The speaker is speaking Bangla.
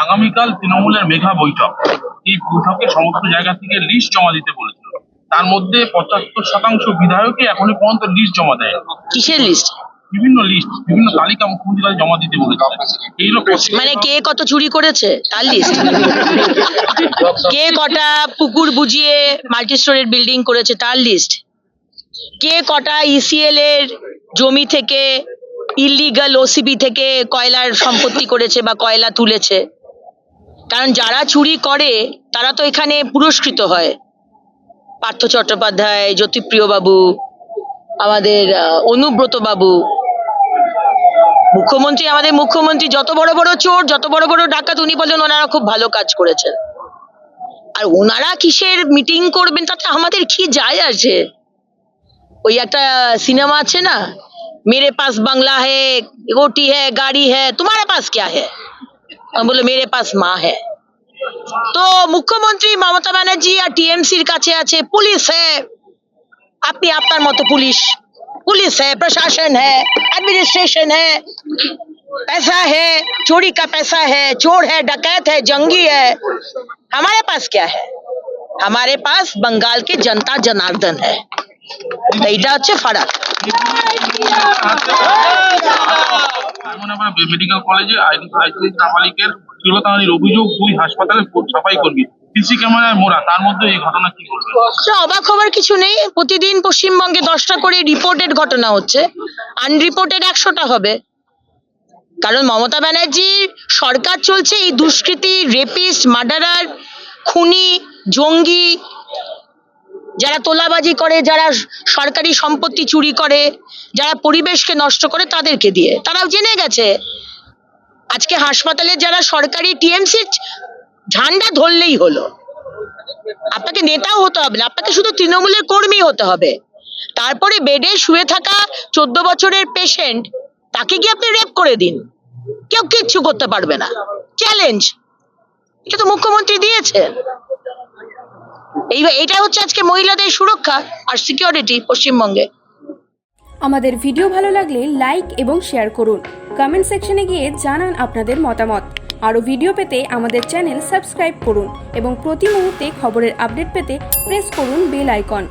আগামীকাল তৃণমূলের মেঘা বৈঠক। এই বৈঠকে সমস্ত জায়গা থেকে লিস্ট জমা দিতে বলেছিল। তার মধ্যে পঁচাত্তর শতাংশ বিধায়কই এখনও পর্যন্ত লিস্ট জমা দেয় কিসের লিস্ট বিভিন্ন লিস্ট বিভিন্ন তালিকা মুখ্যমন্ত্রী জমা দিতে বলেছে এইগুলো মানে কে কত চুরি করেছে? তার লিস্ট কে কটা পুকুর বুঝিয়ে মাল্টি স্টোরের বিল্ডিং করেছে? তার লিস্ট কে কটা ইসিএল এর জমি থেকে ইলিগাল ওসিবি থেকে কয়লার সম্পত্তি করেছে বা কয়লা তুলেছে। কারণ যারা চুরি করে, তারা তো এখানে পুরস্কৃত হয়। পার্থ চট্টোপাধ্যায় জ্যোতিপ্রিয় বাবু আমাদের অনুব্রত বাবু মুখ্যমন্ত্রী, আমাদের মুখ্যমন্ত্রী যত বড় বড় চোর, যত বড় বড় ডাকাত, উনি বলেন ওনারা খুব ভালো কাজ করেছেন। আর ওনারা কিসের মিটিং করবেন, তাতে আমাদের কি যায় আসে ওই একটা সিনেমা আছে না? মেরে পাস বাংলা হে रोटी है गाड़ी है तुम्हारे पास क्या है আমি বলে মেরে পাস মা है তো মুখ্যমন্ত্রী মমতা ব্যানার্জি আর টিএমসির কাছে আছে পুলিশ হ্যাঁ আপনি আপনার মতো পুলিশ पुलिस है प्रशासन है एडमिनिस्ट्रेशन है पैसा है चोरी का पैसा है चोर है डकैत है जंगी है हमारे पास क्या है हमारे पास बंगाल के जनता जनार्दन है তো এইটা হচ্ছে ফারাক এমন মেডিকেল কলেজে নাবালিকের অভিযোগ দুই হাসপাতালে সাফাই করবি। পশ্চিমবঙ্গে দশটা করে রিপোর্টেড ঘটনা হচ্ছে। আনরিপোর্টেড একশোটা হবে। কারণ মমতা ব্যানার্জির সরকার চলছে এই দুষ্কৃতী রেপিস্ট মার্ডারার খুনি, জঙ্গি যারা তোলাবাজি করে, যারা সরকারি সম্পত্তি চুরি করে, যারা পরিবেশকে নষ্ট করে তাদেরকে দিয়ে। তারাও জেনে গেছে। আজকে হাসপাতালে যারা সরকারি টিএমসির ঝান্ডা ধরলেই হলো। আপনাকে নেতাও হতে হবে না, আপনাকে শুধু তৃণমূলের কর্মী হতে হবে। তারপরে বেডে শুয়ে থাকা চোদ্দ বছরের পেশেন্ট তাকে কি আপনি রেপ করে দিন। কেউ কিচ্ছু করতে পারবে না। চ্যালেঞ্জ এটা তো মুখ্যমন্ত্রী দিয়েছে এই এটা হচ্ছে আজকে মহিলাদের সুরক্ষা আর সিকিউরিটি পশ্চিমবঙ্গে। আমাদের ভিডিও ভালো লাগলে লাইক এবং শেয়ার করুন। কমেন্ট সেকশনে গিয়ে জানান আপনাদের মতামত। আরও ভিডিও পেতে আমাদের চ্যানেল সাবস্ক্রাইব করুন এবং প্রতি মুহূর্তে খবরের আপডেট পেতে প্রেস করুন বেল আইকন